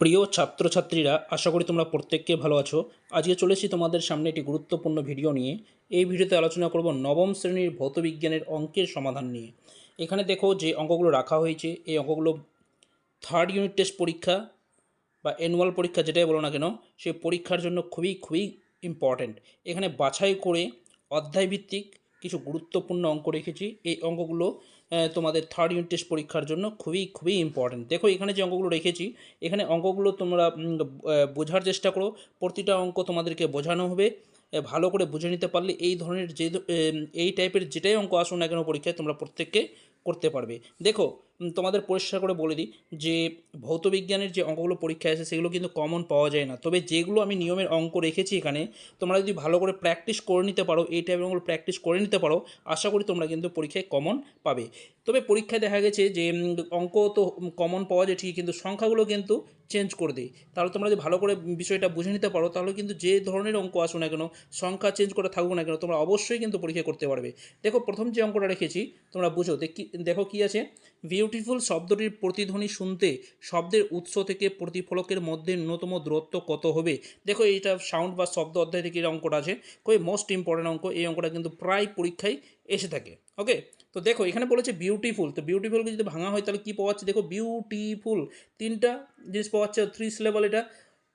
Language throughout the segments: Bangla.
প্রিয় ছাত্রছাত্রীরা, আশা করি তোমরা প্রত্যেককে ভালো আছো। আজকে চলেছি তোমাদের সামনে একটি গুরুত্বপূর্ণ ভিডিও নিয়ে। এই ভিডিওতে আলোচনা করব নবম শ্রেণির ভৌতবিজ্ঞানের অঙ্কের সমাধান নিয়ে। এখানে দেখো যে অঙ্কগুলো রাখা হয়েছে। এই অঙ্কগুলো থার্ড ইউনিট টেস্ট পরীক্ষা বা অ্যানুয়াল পরীক্ষা যেটাই বলো না কেন, সেই পরীক্ষার জন্য খুবই খুবই ইম্পর্ট্যান্ট এখানে বাছাই করে অধ্যায়ভিত্তিক কিছু গুরুত্বপূর্ণ অঙ্ক রেখেছি। এই অঙ্কগুলো তোমাদের থার্ড ইউনিট টেস্ট পরীক্ষার জন্য খুবই খুবই ইম্পর্ট্যান্ট দেখো, এখানে যে অঙ্কগুলো রেখেছি, এখানে অঙ্কগুলো তোমরা বোঝার চেষ্টা করো। প্রতিটা অঙ্ক তোমাদেরকে বোঝানো হবে ভালো করে বুঝে নিতে পারলে এই ধরনের যে এই টাইপের যেটাই অঙ্ক আসুন না কেন পরীক্ষায় তোমরা প্রত্যেককে করতে পারবে। দেখো তোমাদের পরিষ্কার করে বলে দিই যে ভৌতবিজ্ঞানের যে অঙ্কগুলো পরীক্ষায় আসে, সেগুলো কিন্তু কমন পাওয়া যায় না। তবে যেগুলো আমি নিয়মের অঙ্ক রেখেছি এখানে, তোমরা যদি ভালো করে প্র্যাকটিস করে নিতে পারো, এই টাইপের অঙ্কগুলো প্র্যাকটিস করে নিতে পারো, আশা করি তোমরা কিন্তু পরীক্ষায় কমন পাবে। তবে পরীক্ষায় দেখা গেছে যে অঙ্ক তো কমন পাওয়া যায় ঠিকই, কিন্তু সংখ্যাগুলো কিন্তু চেঞ্জ করে দিই তাহলে তোমরা যদি ভালো করে বিষয়টা বুঝে নিতে পারো, তাহলে কিন্তু যে ধরনের অঙ্ক আসো না কেন, সংখ্যা চেঞ্জ করে থাকুক না কেন, তোমরা অবশ্যই কিন্তু পরীক্ষা করতে পারবে। দেখো, প্রথম যে অঙ্কটা রেখেছি, তোমরা বুঝো, দেখি কি আছে। বিউটিফুল শব্দটির প্রতিধ্বনি শুনতে শব্দের উৎস থেকে প্রতিফলকের মধ্যে ন্যূনতম দূরত্ব কত হবে? দেখো, এইটা সাউন্ড বা শব্দ অধ্যায় থেকে এই অঙ্কটা আছে। খুবই মোস্ট ইম্পর্টেন্ট অঙ্ক, এই অঙ্কটা কিন্তু প্রায় পরীক্ষায় এসে থাকে। ওকে তো দেখো, এখানে বলেছে বিউটিফুল তো বিউটিফুলকে যদি ভাঙা হয়, তাহলে কী পাওয়া যাচ্ছে? দেখো বিউটিফুল তিনটা জিনিস পাওয়া যাচ্ছে থ্রি সিলেবল এটা।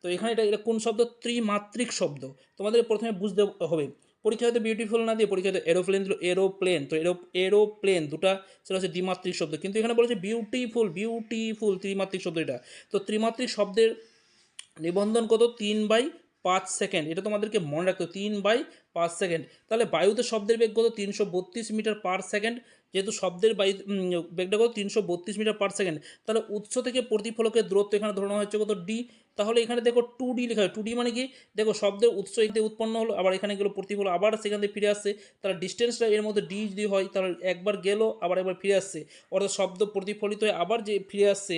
তো এখানে এটা এটা কোন শব্দ? ত্রিমাত্রিক শব্দ। তোমাদের প্রথমে বুঝতে হবে। পরীক্ষা হয়তো বিউটিফুল না দিয়ে পরীক্ষা হয়তো এরোপ্লেন দিল এরোপ্লেন তো এরো এরোপ্লেন দুটা সেটা হচ্ছে দ্বিমাত্রিক শব্দ। কিন্তু এখানে বলেছে বিউটিফুল বিউটিফুল ত্রিমাত্রিক শব্দ এটা। তো ত্রিমাত্রিক শব্দের নিবন্ধন কত? তিন বাই পাঁচ সেকেন্ড। এটা তোমাদেরকে মনে রাখতো তিন বাই পাঁচ সেকেন্ড। তাহলে বায়ুতে শব্দের বেগ কত? তিনশো বত্রিশ মিটার পার সেকেন্ড। যেহেতু শব্দের বায়ু বেগটা কত? তিনশো বত্রিশ মিটার পার সেকেন্ড তাহলে উৎস থেকে প্রতিফলকের দূরত্ব এখানে ধরানো হচ্ছে কত? ডি তাহলে এখানে দেখো টু ডি লেখা হয় টু ডি মানে কি? দেখো শব্দের উৎস এতে উৎপন্ন হলো, আবার এখানে গেলো প্রতিফল, আবার সেখান থেকে ফিরে আসছে। তাহলে ডিস্টেন্সটা এর মধ্যে ডি যদি হয়, তাহলে একবার গেলো, আবার একবার ফিরে আসছে। অর্থাৎ শব্দ প্রতিফলিত হয়ে আবার যে ফিরে আসছে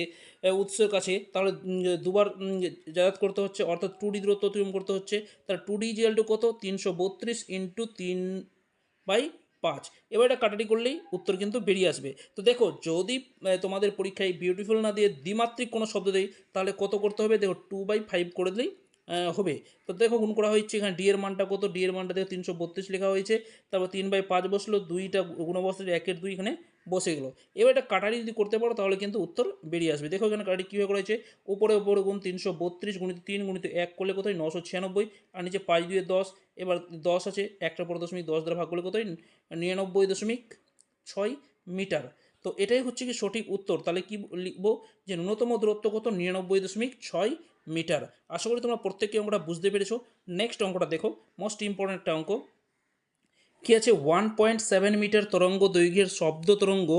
উৎসের কাছে, তাহলে দুবার যাতায়াত করতে হচ্ছে। অর্থাৎ টু ডি দূরত্ব অতিক্রম করতে হচ্ছে। তাহলে টু ডি জিএল টু কত? তিনশো বত্রিশ ইন্টু তিন বাই পাঁচ। এবার এটা কাটাটি করলেই উত্তর কিন্তু বেরিয়ে আসবে। তো দেখো, যদি তোমাদের পরীক্ষায় বিউটিফুল না দিয়ে দ্বিমাত্রিক কোনো শব্দ দেয় তাহলে কত করতে হবে? দেখো টু বাই ফাইভ করে দিলেই হবে। তো দেখো, গুণ করা হয়েছে এখানে ডি এর মানটা কত? ডি এর মানটা দেখো তিনশো বত্রিশ লেখা হয়েছে। তারপর তিন বাই পাঁচ বসল, দুইটা গুণ একের দুই এখানে বসে গেলো। এবার এটা কাটারি যদি করতে পারো, তাহলে কিন্তু উত্তর বেরিয়ে আসবে। দেখো এখানে কাটারি কীভাবে করা হয়েছে? উপরে উপরে গুণ তিনশো বত্রিশ গুণিত তিন গুণিত এক করলে কোথায় নশো ছিয়ানব্বই। আর নিচে পাঁচ দুয়ে দশ। এবার দশ আছে, একটা পর দশমিক দশ দ্বারা ভাগ করলে কোথায় নিরানব্বই দশমিক ছয় মিটার। তো এটাই হচ্ছে কি সঠিক উত্তর। তাহলে কি লিখব? যে ন্যূনতম দূরত্ব কত? নিরানব্বই দশমিক ছয় মিটার। আশা করি তোমরা প্রত্যেকে অঙ্কটা বুঝতে পেরেছ। নেক্সট অঙ্কটা দেখো। মোস্ট ইম্পর্ট্যান্ট একটা অঙ্ক। কি আছে? ওয়ান পয়েন্ট সেভেন মিটার তরঙ্গ দৈর্ঘ্যের শব্দ তরঙ্গ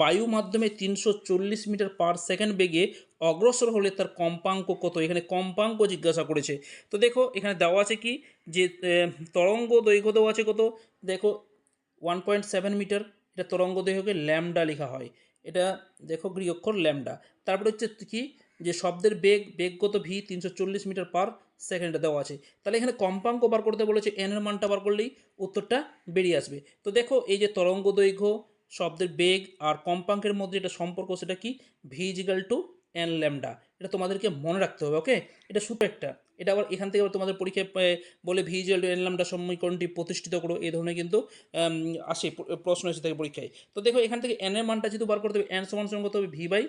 বায়ু মাধ্যমে তিনশো চল্লিশ মিটার পার সেকেন্ড বেগে অগ্রসর হলে তার কম্পাঙ্ক কত? এখানে কম্পাঙ্ক জিজ্ঞাসা করেছে। তো দেখো, এখানে দেওয়া আছে কি? যে তরঙ্গ দৈর্ঘ্য দেওয়া আছে কত? দেখো ওয়ান পয়েন্ট সেভেন মিটার এটা তরঙ্গ দৈর্ঘ্যকে ল্যামডা লেখা হয়। এটা দেখো গৃহক্ষর ল্যামডা তারপরে হচ্ছে কি? যে শব্দের বেগ, বেগগত ভি তিনশো চল্লিশ মিটার পার সেকেন্ডে দেওয়া আছে। তাহলে এখানে কম্পাঙ্ক বার করতে বলেছে এন এর মানটা বার করলেই উত্তরটা বেরিয়ে আসবে। তো দেখো, এই যে তরঙ্গ দৈর্ঘ্য, শব্দের বেগ আর কম্পাঙ্কের মধ্যে এটা সম্পর্ক, সেটা কি? V equal to N lambda এটা তোমাদেরকে মনে রাখতে হবে ওকে এটা সূত্র একটা। এটা আবার এখান থেকে আবার তোমাদের পরীক্ষায় বলে V equal to N lambda সমীকরণটি প্রতিষ্ঠিত করো, এই ধরনের কিন্তু আসে প্রশ্ন এসে থাকে পরীক্ষায়। তো দেখো, এখান থেকে এন এর মানটা যেহেতু বার করতে হবে এন সমান সমান করতে হবে ভি বাই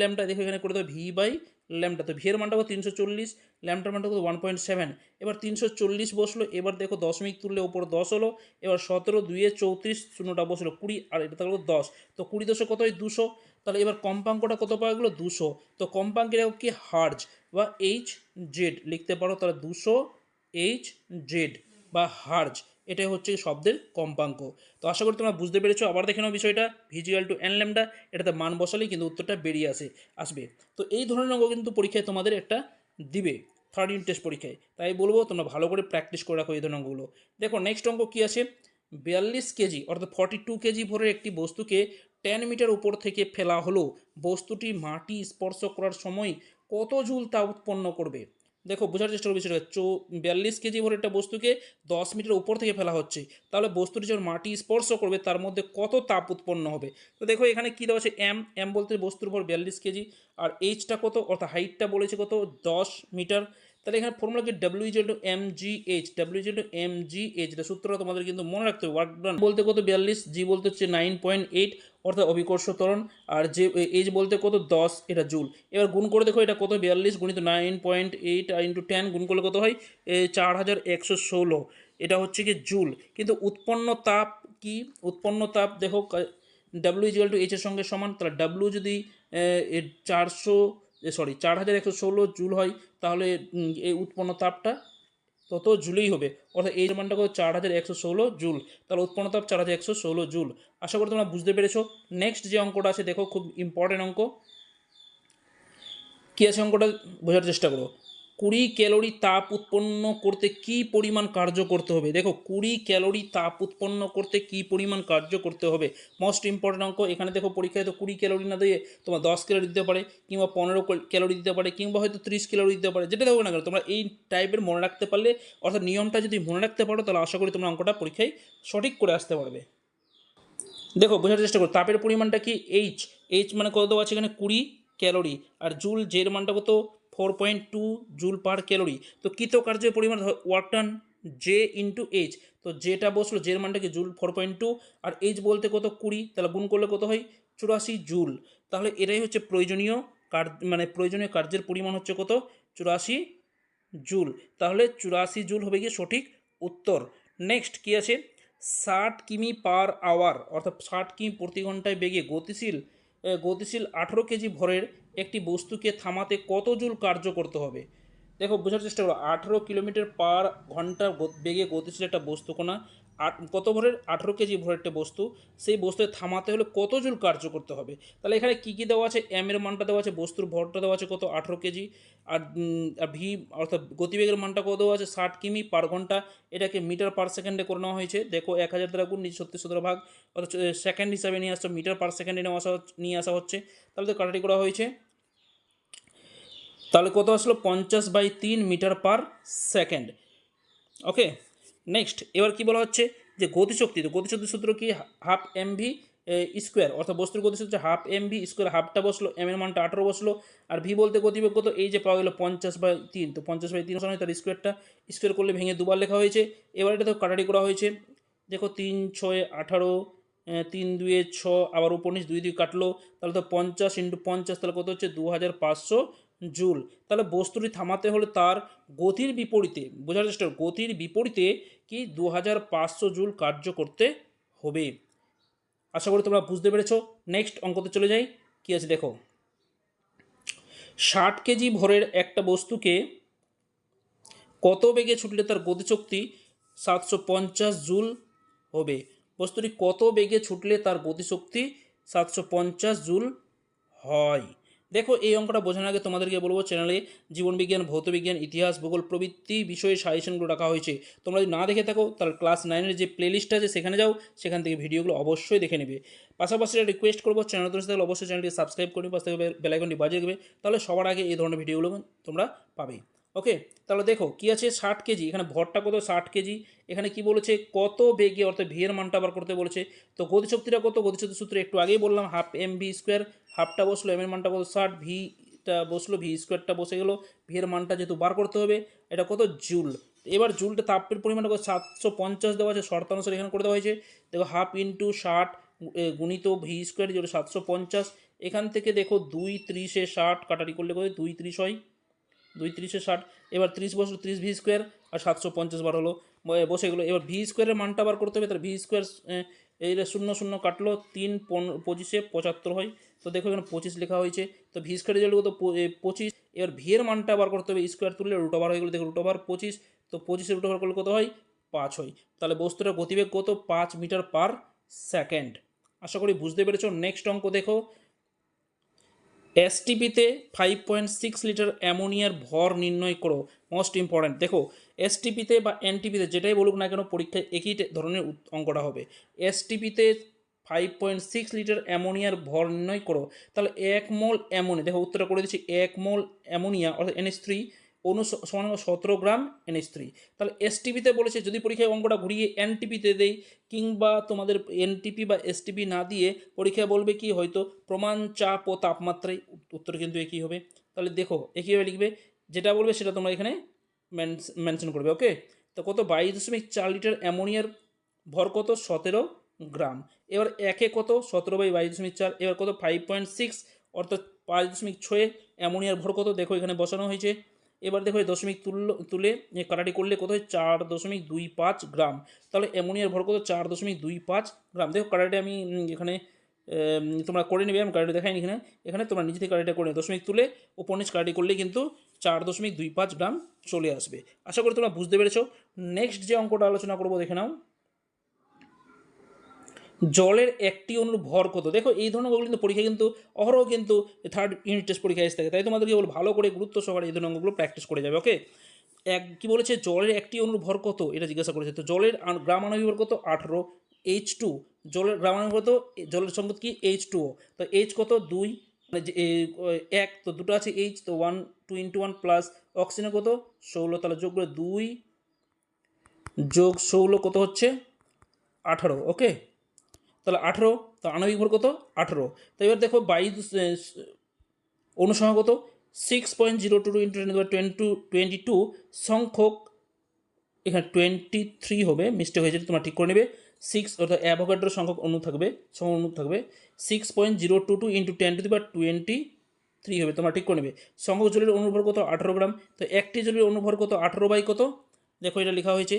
ল্যামডা দেখো, এখানে করতে হবে ভি বাই ল্যামডা। তো ভি এর মানটা কত? তিনশো চল্লিশ, ল্যামডার মানটা কত? One point seven. এবার তিনশো চল্লিশ বসল, এবার দেখো দশমিক তুললে ওপর দশ হলো, এবার সতেরো, দুইয়ে চৌত্রিশ, শূন্যটা বসল কুড়ি, আর এটা থাকল দশ। তো কুড়ি দশে কত হয়? দুশো। তাহলে এবার কম্পাঙ্কটা কত পাওয়া গেলো? দুশো। তো কম্পাঙ্কের কি? হার্জ বা এইচ জেড। লিখতে পারো তাহলে দুশো এইচ জেড বা হার্জ। এটাই হচ্ছে শব্দের কম্পাঙ্ক। তো আশা করি তোমরা বুঝতে পেরেছ। আবার দেখে নাও বিষয়টা ভিজুয়াল টু এন ল্যামডা এটাতে মান বসালেই কিন্তু উত্তরটা বেরিয়ে আসে, আসবে। তো এই ধরনের অঙ্ক কিন্তু পরীক্ষায় তোমাদের একটা দিবে থার্ড ইউনিট টেস্ট পরীক্ষায়। তাই বলব, তোমরা ভালো করে প্র্যাকটিস করে রাখো এই ধরনের অঙ্কগুলো। দেখো নেক্সট অঙ্ক কী আছে? বিয়াল্লিশ কেজি, অর্থাৎ ফর্টি টু কেজি ভরের একটি বস্তুকে টেন মিটার উপর থেকে ফেলা হলো। বস্তুটি মাটি স্পর্শ করার সময় কত জুল তা উৎপন্ন করবে? দেখো, বোঝার চেষ্টা করো বিষয়টা চো, বিয়াল্লিশ কেজি ভরে একটা বস্তুকে দশ মিটার উপর থেকে ফেলা হচ্ছে। তাহলে বস্তুটি যখন মাটি স্পর্শ করবে, তার মধ্যে কত তাপ উৎপন্ন হবে? তো দেখো, এখানে কী দেওয়া আছে? এম এম বলতে বস্তুর উপর বিয়াল্লিশ কেজি। আর এইচটা কত? অর্থাৎ হাইটটা বলেছে কত? দশ মিটার। তাহলে এখানে ফর্মুলা কি? W equal to M G H W equal to M G H এটা সূত্রটা তোমাদের কিন্তু মনে রাখতে হবে। ওয়ার্ক ডান বলতে কত? বিয়াল্লিশ জি বলতে হচ্ছে নাইন পয়েন্ট এইট অর্থাৎ অভিকর্ষ ত্বরণ, আর যে এইচ বলতে কত? দশ, এটা জুল এবার গুণ করে দেখো, এটা কত? বিয়াল্লিশ গুণিত nine point eight into ten গুণ করলে কত হয়? চার হাজার একশো ষোলো। এটা হচ্ছে কি? জুল কিন্তু উৎপন্ন তাপ কি? উৎপন্ন তাপ দেখো ডাব্লিউ ইজিক্যাল টু এইচের সঙ্গে সমান। তাহলে ডাব্লিউ যদি চারশো সরি চার হাজার একশো ষোলো জুল হয়, তাহলে এই উৎপন্ন তাপটা তত জুলেই হবে। অর্থাৎ এই মানটা কত চার হাজার একশো ষোলো জুল। তাহলে উৎপন্ন তাপ চার হাজার একশো ষোলো জুল। আশা করি তোমরা বুঝতে পেরেছ। নেক্সট যে অঙ্কটা আছে, দেখো, খুব ইম্পর্টেন্ট অঙ্ক। কী আছে অঙ্কটা? বোঝার চেষ্টা করো। কুড়ি ক্যালোরি তাপ উৎপন্ন করতে কি পরিমাণ কার্য করতে হবে? দেখো, কুড়ি ক্যালোরি তাপ উৎপন্ন করতে কি পরিমাণ কার্য করতে হবে? মোস্ট ইম্পর্টেন্ট অঙ্ক, এখানে দেখো পরীক্ষায় তো কুড়ি ক্যালোরি না দিয়ে তোমার দশ ক্যালোরি দিতে পারে, কিংবা পনেরো ক্যালোরি দিতে পারে, কিংবা হয়তো ত্রিশ ক্যালোরি দিতে পারে, যেটা দেবো না কেন, তোমরা এই টাইপের মনে রাখতে পারলে, অর্থাৎ নিয়মটা যদি মনে রাখতে পারো, তাহলে আশা করি তোমরা অঙ্কটা পরীক্ষায় সঠিক করে আসতে পারবে। দেখো, বোঝার চেষ্টা করো, তাপের পরিমাণটা কি এইচ এইচ মানে কত আছে এখানে? কুড়ি ক্যালোরি, আর জুল জের মানটা কত? Four point two joule per calorie. তো কৃত কার্যের পরিমাণ ওয়ার্ক টান জে ইন্টু এইচ তো যেটা বসল জের মানটা কি জুল ফোর পয়েন্ট টু, আর এইচ বলতে কত? কুড়ি, তাহলে গুণ করলে কত হয়? চুরাশি জুল। তাহলে এটাই হচ্ছে প্রয়োজনীয় কার মানে প্রয়োজনীয় কার্যের পরিমাণ হচ্ছে কত? চুরাশি জুল। তাহলে চুরাশি জুল হবে গিয়ে সঠিক উত্তর। নেক্সট কী আছে? ষাট কিমি পার আওয়ার, অর্থাৎ ষাট কিমি প্রতি ঘন্টায় বেগে গতিশীল গতিশীল আঠেরো কেজি ভরের একটি বস্তুকে থামাতে কত জুল কার্য করতে হবে? দেখো, বোঝার চেষ্টা করো, আঠেরো কিলোমিটার পার ঘণ্টা বেগে গতিশীল একটা বস্তু আট, কত ভরের? আঠেরো কেজি ভরের একটা বস্তু। সেই বস্তুকে থামাতে হলে কত জুল কার্য করতে হবে? তাহলে এখানে কী কী দেওয়া আছে? এম এর মানটা দেওয়া আছে, বস্তুর ভরটা দেওয়া আছে কত? আঠেরো কেজি। আর ভি অর্থাৎ গতিবেগের মানটা কত দেওয়া আছে? ষাট কিমি পার ঘণ্টা। এটাকে মিটার পার সেকেন্ডে করে নেওয়া হয়েছে। দেখো, এক হাজার দ্বারা গুণ সত্যি সতেরো ভাগ। অর্থাৎ সেকেন্ড হিসাবে নিয়ে আসছে, মিটার পার সেকেন্ডে নেওয়া আসা নিয়ে আসা হচ্ছে। তাহলে তো কাটাটি করা হয়েছে। তাহলে কত আসলো? পঞ্চাশ বাই তিন metre per second. Okay? Next, এবার কি বলা হচ্ছে? যে গতিশক্তি, তো গতিশক্তি সূত্র কি? হাফ এম ভি স্কোয়ার, অর্থাৎ বস্তুর গতিশক্তি হচ্ছে হাফ এম ভি স্কোয়ার হাফটা বসল, এম এর মানটা আঠারো বসল, আর ভি বলতে গতিবেগ কত? এই যে পাওয়া গেলো পঞ্চাশ বাই তিন, তো পঞ্চাশ বাই তিন সময় তার স্কোয়ারটা, স্কোয়ার করলে ভেঙে দুবার লেখা হয়েছে। এবার এটা তো কাটাটি করা হয়েছে। দেখো, তিন, ছয়, আঠারো তিন, দুয়ে ছ, আবার উপর নিচ দুই দুই কাটলো, তাহলে তো পঞ্চাশ ইন্টু পঞ্চাশ তাহলে কত হচ্ছে? দু হাজার পাঁচশো জুল। তাহলে বস্তুটি থামাতে হলে তার গতির বিপরীতে, বোঝার চেষ্টা গতির বিপরীতে কি দু হাজার পাঁচশো জুল কার্য করতে হবে? আশা করি তোমরা বুঝতে পেরেছ। নেক্সট অঙ্কতে চলে যাই। কি আছে দেখো? ষাট কেজি ভরের একটা বস্তুকে কত বেগে ছুটলে তার গতিশক্তি সাতশো পঞ্চাশ জুল হবে? বস্তুটি কত বেগে ছুটলে তার গতিশক্তি সাতশো পঞ্চাশ জুল হয়? দেখো, এই অঙ্কটা বোঝানোর আগে তোমাদেরকে বলব চ্যানেলে জীবনবিজ্ঞান ভৌতবিজ্ঞান ইতিহাস, ভূগোল প্রভৃতি বিষয়ে সাজেশনগুলো রাখা হয়েছে। তোমরা যদি না দেখে থাকো, তাহলে ক্লাস নাইনের যে প্লেলিস্ট আছে, সেখানে যাও, সেখান থেকে ভিডিওগুলো অবশ্যই দেখে নেবে। পাশাপাশি একটা রিকোয়েস্ট করব চ্যানেল তরফ থেকে অবশ্যই চ্যানেলটি সাবস্ক্রাইব করবে পাশ বেলাইকনটি বাজিয়ে দেবে, তাহলে সবার আগে এই ধরনের ভিডিওগুলো তোমরা পাবে। ওকে তাহলে দেখো, কি আছে? ষাট কেজি, এখানে ভরটা কত? ষাট কেজি, এখানে কি বলেছে? কত বেগে, অর্থাৎ ভিয়ের মানটা আবার করতে বলেছে। তো গতিশক্তিটা কত? গতিশক্তি সূত্রে একটু আগেই বললাম হাফ এম ভি স্কোয়ার হাফটা বসল এম এর মানটা কত ষাট ভিটা বসল ভি স্কোয়ারটা বসে গেলো ভি এর মানটা যেহেতু বার করতে হবে, এটা কত? জুল। এবার জুলটা তাপের পরিমাণটা কত? সাতশো পঞ্চাশ দেওয়া আছে, শর্তানুসারে এখানে করে দেওয়া হয়েছে। দেখো, হাফ ইন্টু ষাট গুণিত ভি স্কোয়ার যেটা সাতশো পঞ্চাশ, এখান থেকে দেখো দুই ত্রিশে ষাট কাটারি করলে কত? দুই ত্রিশ হয়। দুই ত্রিশে ষাট, এবার ত্রিশ বসল, ত্রিশ ভি স্কোয়ার আর সাতশো পঞ্চাশ বার হলো বসে গেলো। এবার ভি স্কোয়ারের মানটা বার করতে হবে তার ভি স্কোয়ার এই শূন্য শূন্য কাটলো, তিন পঁচিশে পঁচাত্তর হয়। তো দেখো এখানে পঁচিশ লেখা হয়েছে। তো ভি স্কোয়ার রেজাল্ট কত পঁচিশ। এবার ভি এর মানটা বার করতে হবে স্কোয়ার তুললে রুট ওভার হয়ে গেলো। দেখো রুট ওভার পঁচিশ। তো পঁচিশে রুট ওভার করলে কত হয়? পাঁচ হয়। তাহলে বস্তুটার গতিবেগ কত? পাঁচ মিটার পার সেকেন্ড আশা করি বুঝতে পেরেছ। নেক্সট অঙ্ক দেখো। এসটিপিতে ফাইভ পয়েন্ট সিক্স লিটার অ্যামোনিয়ার ভর নির্ণয় করো। মোস্ট ইম্পর্ট্যান্ট দেখো এসটিপিতে বা এনটিপিতে যেটাই বলুক না কেন, পরীক্ষায় একই ধরনের অঙ্কটা হবে। এসটিপিতে ফাইভ পয়েন্ট সিক্স লিটার অ্যামোনিয়ার ভর নির্ণয় করো, তাহলে এক মোল অ্যামোনিয়া দেখো, উত্তরটা করে দিচ্ছি। এক মোল অ্যামোনিয়া, অর্থাৎ এনএস থ্রি অনু সমান সতেরো গ্রাম এনএস থ্রি তাহলে এসটিপিতে বলেছে, যদি পরীক্ষায় অঙ্কটা ঘুরিয়ে এনটিপিতে দেই, কিংবা তোমাদের এনটিপি বা এসটিপি না দিয়ে পরীক্ষায় বলবে কি, হয়তো প্রমাণ চাপ ও তাপমাত্রায় উত্তর কিন্তু একই হবে। তাহলে দেখো, একইভাবে লিখবে যেটা বলবে সেটা তোমরা এখানে মেনশন করবে ওকে তো কত? বাইশ দশমিক চার লিটার অ্যামোনিয়ার ভর কত? সতেরো গ্রাম। এবার একে কত? সতেরো বাই বাইশ দশমিক চার, এবার কত? ফাইভ পয়েন্ট সিক্স অর্থাৎ পাঁচ দশমিক ছয়ে অ্যামোনিয়ার ভর কত? দেখো এখানে বসানো হয়েছে। এবার দেখো দশমিক তুলে এ কাটাটি করলে কত হয়? চার দশমিক দুই পাঁচ গ্রাম। তাহলে অ্যামোনিয়ার ভর কত? চার দশমিক দুই পাঁচ গ্রাম। দেখো কাটাটি আমি এখানে তোমরা করে নেবে, আমি কাটাটি দেখাইনি এখানে। এখানে তোমরা নিজে থেকে করে। দশমিক তুলে, ওপর নিচ করলে কিন্তু চার দশমিক দুই পাঁচ গ্রাম চলে আসবে। আশা করি তোমরা বুঝতে পেরেছ। নেক্সট যে অঙ্কটা আলোচনা করব, দেখে নাও। জলের একটি অনুর ভর কত? দেখো, এই ধরনের কিন্তু পরীক্ষা কিন্তু, অহরহ কিন্তু থার্ড ইউনিট টেস্ট পরীক্ষায় এসে থাকে। তাই তোমাদেরকে বল, ভালো করে গুরুত্ব সহকারে এই ধরনের অঙ্কগুলো প্র্যাকটিস করে যাবে ওকে এক, কি বলেছে? জলের একটি অনুর ভর কত? এটা জিজ্ঞাসা করেছে। তো জলের গ্রাম আণবিক ভর কত? আঠেরো। এইচ টু জলের কত? জলের সংকেত কি? এইচ টু তো এইচ কত? দুই। মানে এক, তো দুটো আছে এইচ তো one two into one plus oxygen কত? ষোলো। তাহলে যোগ করে দুই যোগ ষোলো কত হচ্ছে? আঠারো, ওকে? তাহলে আঠেরো, তো আণবিক ভর কত? আঠেরো। তো এবার দেখো বাইশ অনুসংখ্যা কত? Six point zero two two into twenty twenty two সংখ্যক এখানে টোয়েন্টি থ্রি হবে মিস্টেক হয়েছে, তোমরা ঠিক করে নেবে। সিক্স অর্থাৎ অ্যাভোগাড্রো সংখ্যক অনু থাকবে সংখ্যক অণু থাকবে six point zero two two into ten to the বা টোয়েন্টি থ্রি হবে, তোমরা ঠিক করে নেবে। সংখ্যক জলের অনুভর কত? আঠেরো গ্রাম। তো একটি জলের অনুভর কত? আঠেরো বাই কত? দেখো এটা লেখা হয়েছে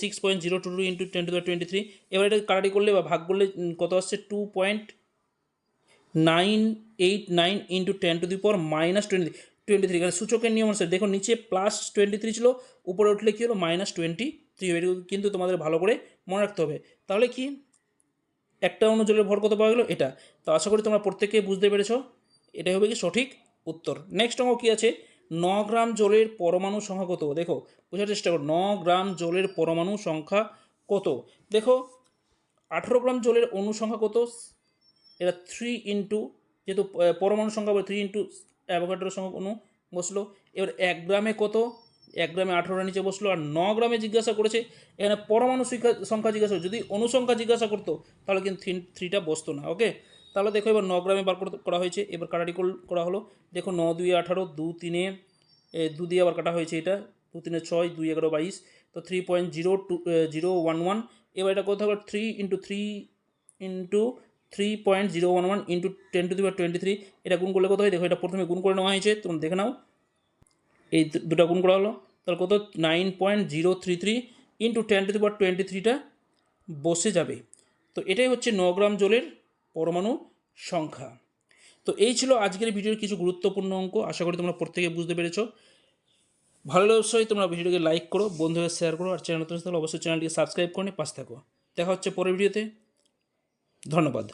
six point zero two two into ten to the twenty three এবার এটা কাটাটি করলে বা ভাগ করলে কত আসছে? Two point nine eight nine into ten to the power minus twenty twenty three কারণ সূচকের নিয়ম অনুসারে দেখো, নিচে প্লাস টোয়েন্টি থ্রি ছিল, উপরে উঠলে কী হলো? মাইনাস টোয়েন্টি থ্রি কিন্তু তোমাদের ভালো করে মনে রাখতে হবে। তাহলে কি? একটা অণু জলের ভর কত পাওয়া গেলো? এটা। তো আশা করি তোমরা প্রত্যেকে বুঝতে পেরেছ। এটাই হবে কি সঠিক উত্তর। নেক্সট অঙ্ক কী আছে? ন গ্রাম জলের পরমাণু সংখ্যা কত? দেখো, বোঝার চেষ্টা করো। ন গ্রাম জলের পরমাণু সংখ্যা কত? দেখো, আঠেরো গ্রাম জলের অণু সংখ্যা কত? এটা থ্রি ইন্টু যেহেতু পরমাণু সংখ্যা বলে থ্রি ইন্টু অ্যাভোগাড্রোর সংখ্যা অণু বসল। এবার এক গ্রামে কত? এক গ্রামে আঠেরোটা নিচে বসল আর ন গ্রামে জিজ্ঞাসা করেছে, এখানে পরমাণু সংখ্যা জিজ্ঞাসা যদি অনুসংখ্যা জিজ্ঞাসা করতো, তাহলে কিন্তু থ্রি থ্রিটা বসতো না ওকে তাহলে দেখো এবার ন গ্রামে বার করা হয়েছে, এবার কাটাটি কর- হলো। দেখো ন, দুই, আঠারো, দু, তিনে দু দিয়ে আবার কাটা হয়েছে এটা। দু, তিনে, ছয়, দুই, এগারো, বাইশ। তো three point zero two zero one one এবার এটা হবে? Three into three into three point zero one one into ten to the twenty three এটা গুণ করলে কত হয়? দেখো এটা প্রথমে গুণ করে নেওয়া হয়েছে, তোমরা দেখে নাও। এই দুটা গুণ করা হলো। তাহলে কত? Nine point zero three three into ten to the power twenty থ্রিটা বসে যাবে। তো এটাই হচ্ছে ন গ্রাম জলের পরমাণু সংখ্যা। তো এই ছিল আজকের ভিডিওর কিছু গুরুত্বপূর্ণ অঙ্ক। আশা করি তোমরা প্রত্যেকে বুঝতে পেরেছ। ভালো অবশ্যই তোমরা ভিডিওকে লাইক করো, বন্ধুদের শেয়ার করো, আর চ্যানেল নতুন হলে অবশ্যই চ্যানেলটিকে সাবস্ক্রাইব করে পাশে থাকো। দেখা হচ্ছে পরের ভিডিওতে। ধন্যবাদ।